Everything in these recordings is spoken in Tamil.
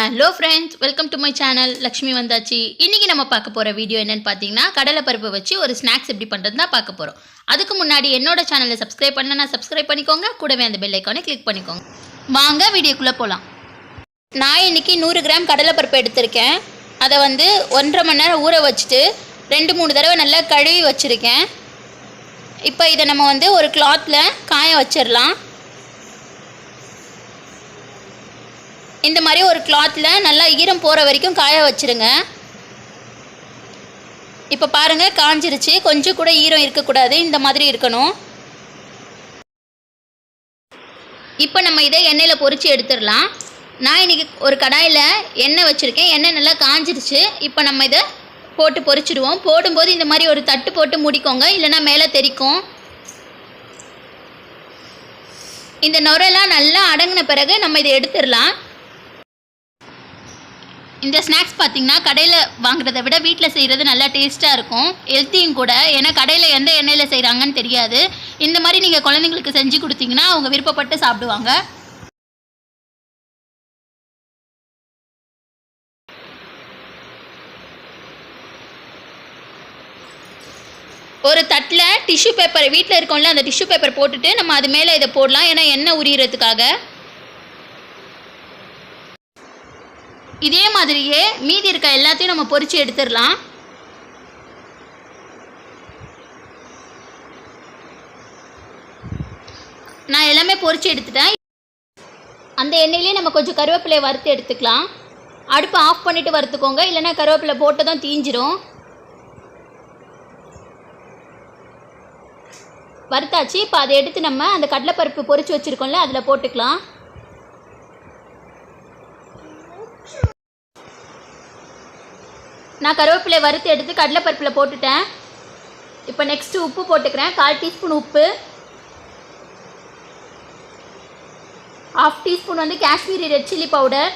Hello friends welcome to my channel Lakshmi வந்தாச்சு இன்றைக்கி நம்ம பார்க்க போகிற வீடியோ என்னென்னு பார்த்தீங்கன்னா கடலை பருப்பு வச்சு ஒரு ஸ்நாக்ஸ் எப்படி பண்ணுறது தான் பார்க்க போகிறோம் அதுக்கு முன்னாடி என்னோட சேனலை சப்ஸ்கிரைப் பண்ணனா சப்ஸ்கிரைப் பண்ணிக்கோங்க. கூடவே அந்த பெல் ஐக்கானை கிளிக் பண்ணிக்கோங்க. வாங்க வீடியோக்குள்ளே போகலாம் நான் இன்னைக்கு நூறு கிராம் கடலை பருப்பு எடுத்திருக்கேன். அதை வந்து ஒன்றரை மணி நேரம் ஊற வச்சுட்டு ரெண்டு மூணு தடவை நல்லா கழுவி வச்சுருக்கேன். இப்போ இதை நம்ம வந்து ஒரு கிளாத்தில் காய வச்சிடலாம். இந்த மாதிரி ஒரு கிளாத்தில் நல்லா ஈரம் போகிற வரைக்கும் காய வச்சுருங்க. இப்போ பாருங்கள் காஞ்சிருச்சு. கொஞ்சம் கூட ஈரம் இருக்கக்கூடாது. இந்த மாதிரி இருக்கணும். இப்போ நம்ம இதை எண்ணெயில் பொறிச்சு எடுத்துடலாம். நான் இன்றைக்கி ஒரு கடாயில் எண்ணெய் வச்சுருக்கேன். எண்ணெய் நல்லா காஞ்சிருச்சு. இப்போ நம்ம இதை போட்டு பொறிச்சிடுவோம். போடும்போது இந்த மாதிரி ஒரு தட்டு போட்டு முடிக்கோங்க. இல்லைன்னா மேலே தெறிக்கும் இந்த நுரெல்லாம் நல்லா அடங்கின பிறகு நம்ம இதை எடுத்துடலாம். இந்த ஸ்நாக்ஸ் பார்த்தீங்கன்னா கடையில் வாங்குறத விட வீட்டில் செய்கிறது நல்லா டேஸ்ட்டாக இருக்கும். ஹெல்த்தியும் கூட. ஏன்னா கடையில் எந்த எண்ணெயில் செய்கிறாங்கன்னு தெரியாது. இந்த மாதிரி நீங்கள் குழந்தைங்களுக்கு செஞ்சு கொடுத்தீங்கன்னா அவங்க விருப்பப்பட்டு சாப்பிடுவாங்க. ஒரு தட்டில் டிஷ்யூ பேப்பர் வீட்டில் இருக்கோம்ல அந்த டிஷ்யூ பேப்பர் போட்டுட்டு நம்ம அது மேலே இதை போடலாம். ஏன்னா எண்ணெய் உரியறதுக்காக. இதே மாதிரியே மீதி இருக்க எல்லாத்தையும் நம்ம பொறிச்சு எடுத்துடலாம். நான் எல்லாமே பொறிச்சு எடுத்துட்டேன். அந்த எண்ணெயிலே நம்ம கொஞ்சம் கருவேப்பிலையை வறுத்து எடுத்துக்கலாம். அடுப்பை ஆஃப் பண்ணிவிட்டு வறுத்துக்கோங்க. இல்லைன்னா கருவேப்பிலை போட்டதும் தீஞ்சிரும். வறுத்தாச்சு. இப்போ அதை எடுத்து நம்ம அந்த கடலைப்பருப்பு பொரிச்சு வச்சுருக்கோம்ல அதில் போட்டுக்கலாம். நான் கருவேப்பிலை வறுத்து எடுத்து கடலைப்பருப்பில் போட்டுட்டேன். இப்போ நெக்ஸ்ட்டு உப்பு போட்டுக்கிறேன். கால் டீஸ்பூன் உப்பு. ஹாஃப் டீஸ்பூன் வந்து காஷ்மீரி ரெட் சில்லி பவுடர்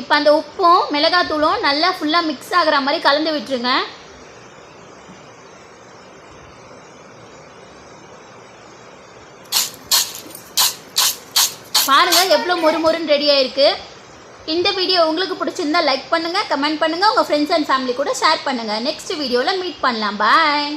இப்போ அந்த உப்பும் மிளகாத்தூளும் நல்லா ஃபுல்லாக மிக்ஸ் ஆகிற மாதிரி கலந்து விட்டுருங்க. பாருங்கள் எவ்வளோ மொறு மொறுன்னு ரெடி ஆயிருக்கு. இந்த வீடியோ உங்களுக்கு பிடிச்சிருந்தா லைக் பண்ணுங்கள் கமெண்ட் பண்ணுங்கள் உங்கள் ஃப்ரெண்ட்ஸ் அண்ட் ஃபேமிலி கூட ஷேர் பண்ணுங்கள் நெக்ஸ்ட் வீடியோவில் மீட் பண்ணலாம். பாய்